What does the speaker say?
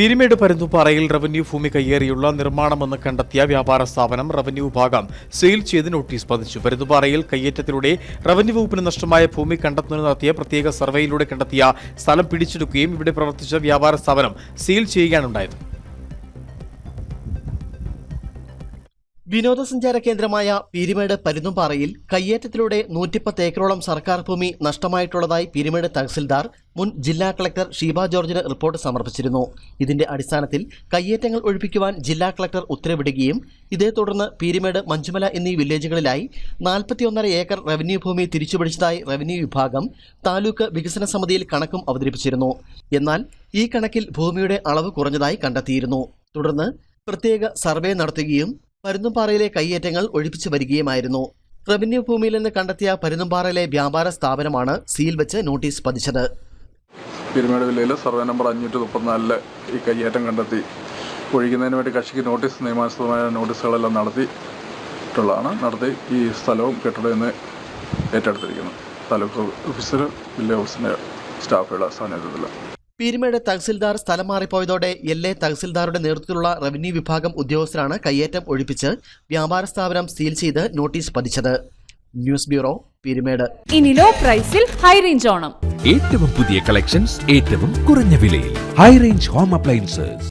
Peermade പരുന്തുപാറയിൽ revenue ഭൂമി കയ്യേറിയുള്ള നിർമ്മാണമെന്ന് കണ്ടെത്തിയ വ്യാപാര സ്ഥാപനം റവന്യൂ വിഭാഗം സെയിൽ ചെയ്ത് നോട്ടീസ് പതിച്ചു. പരുന്തുപാറയിൽ കയ്യേറ്റത്തിലൂടെ റവന്യൂ വകുപ്പിന് നഷ്ടമായ ഭൂമി കണ്ടെത്തുന്നതിന് നടത്തിയ പ്രത്യേക സർവേയിലൂടെ കണ്ടെത്തിയ സ്ഥലം പിടിച്ചെടുക്കുകയും ഇവിടെ പ്രവർത്തിച്ച വ്യാപാര സ്ഥാപനം സീൽ ചെയ്യുകയാണുണ്ടായത് വിനോദസഞ്ചാര കേന്ദ്രമായ പീരിമേട് പരുന്തുംപാറയിൽ കയ്യേറ്റത്തിലൂടെ നൂറ്റിപ്പത്ത് ഏക്കറോളം സർക്കാർ ഭൂമി നഷ്ടമായിട്ടുള്ളതായി പീരിമേട് തഹസിൽദാർ മുൻ ജില്ലാ കളക്ടർ ഷീബ ജോർജിന് റിപ്പോർട്ട് സമർപ്പിച്ചിരുന്നു. ഇതിന്റെ അടിസ്ഥാനത്തിൽ കയ്യേറ്റങ്ങൾ ഒഴിപ്പിക്കുവാൻ ജില്ലാ കളക്ടർ ഉത്തരവിടുകയും ഇതേ തുടർന്ന് പീരിമേട് മഞ്ചുമല എന്നീ വില്ലേജുകളിലായി നാൽപ്പത്തിയൊന്നര ഏക്കർ റവന്യൂ ഭൂമി തിരിച്ചുപിടിച്ചതായി റവന്യൂ വിഭാഗം താലൂക്ക് വികസന സമിതിയിൽ കണക്കും അവതരിപ്പിച്ചിരുന്നു. എന്നാൽ ഈ കണക്കിൽ ഭൂമിയുടെ അളവ് കുറഞ്ഞതായി കണ്ടെത്തിയിരുന്നു. തുടർന്ന് പ്രത്യേക സർവേ നടത്തുകയും പരുന്തുംപാറയിലെ കയ്യേറ്റങ്ങൾ ഒഴിപ്പിച്ചു വരികയുമായിരുന്നു. റവന്യൂ ഭൂമിയിൽ നിന്ന് കണ്ടെത്തിയ പരുന്നുംപാറയിലെ വ്യാപാര സ്ഥാപനമാണ് സീൽ വെച്ച് നോട്ടീസ് പതിച്ചത്. പെരുമേട് വില്ലയിൽ സർവേ നമ്പർ അഞ്ഞൂറ്റി മുപ്പത്തിനാലിൽ ഈ കയ്യേറ്റം കണ്ടെത്തി. ഒഴിക്കുന്നതിന് വേണ്ടി കക്ഷിക്ക് നോട്ടീസ് നിയമാനുസൃതമായ നോട്ടീസുകളെല്ലാം നടത്തിയിട്ടുള്ളതാണ് നടത്തി ഈ സ്ഥലവും കെട്ടിടവും ഇന്ന് ഏറ്റെടുത്തിരിക്കുന്നു താലൂക്ക് ഓഫീസർ വില്ലേജ് ഓഫീസിന്റെ സ്റ്റാഫുകളുടെ സാന്നിധ്യത്തിൽ പീരുമേട് തഹസിൽദാർ സ്ഥലം മാറിപ്പോയതോടെ എൽ എ തഹസിൽദാറുടെ നേതൃത്വത്തിലുള്ള റവന്യൂ വിഭാഗം ഉദ്യോഗസ്ഥരാണ് കയ്യേറ്റം ഒഴിപ്പിച്ച് വ്യാപാര സ്ഥാപനം സീൽ ചെയ്ത് നോട്ടീസ് പതിച്ചത്. News bureau Peermade. ഇനി ലോ പ്രൈസിൽ ഹൈ റേഞ്ച് ഓണം. ഏറ്റവും പുതിയ കളക്ഷൻസ് ഏറ്റവും കുറഞ്ഞ വിലയിൽ. High range home appliances